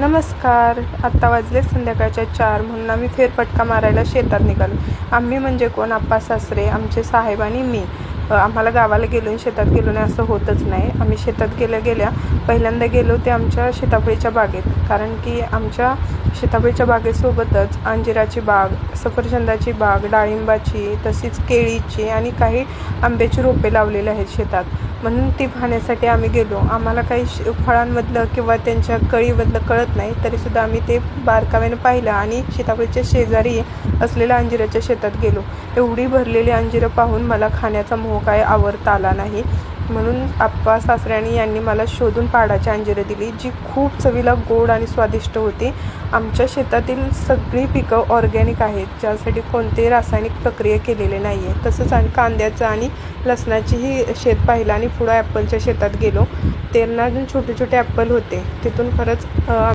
नमस्कार. आत्ता वाजले संध्याकाळच्या चार म्हणून आम्ही फेरफटका मारायला शेतात निघालो. आम्ही म्हणजे कोण? आप्पा सासरे आमचे साहेब आणि मी. आम्हाला गावाला गेलो आणि शेतात गेलो नाही असं होतच नाही. आम्ही शेतात गेल्या गेल्या पहिल्यांदा गेलो ते आमच्या सीताफळीच्या बागेत. कारण की आमच्या सीताफळीच्या बागेसोबतच अंजिराची बाग सफरचंदाची बाग डाळिंबाची तशीच केळीची आणि काही आंब्याची रोपे लावलेली आहेत शेतात. म्हणून ती पाहण्यासाठी आम्ही गेलो. आम्हाला काही श- फळांमधलं किंवा त्यांच्या कळीमधलं कळत नाही तरीसुद्धा आम्ही ते बारकाव्यानं पाहिलं आणि सीताफळीच्या शेजारी असलेल्या अंजिराच्या शेतात गेलो. एवढी भरलेली अंजिरं पाहून मला खाण्याचा मोह काय आवरता आला नाही. म्हणून आप्पा सासऱ्यानी यांनी मला शोधून पाडाची अंजिरं दिली जी खूप चवीला गोड आणि स्वादिष्ट होती. आमच्या शेतातील सगळी पिकं ऑर्गॅनिक आहेत ज्यासाठी कोणतेही रासायनिक प्रक्रिया केलेले नाही आहे तसंच आणि कांद्याचं आणि लसणाचीही शेत पाहिलं आणि पुढं ॲपलच्या शेतात गेलो. त्यांना अजून छोटे छोटे ॲपल होते. तिथून खरंच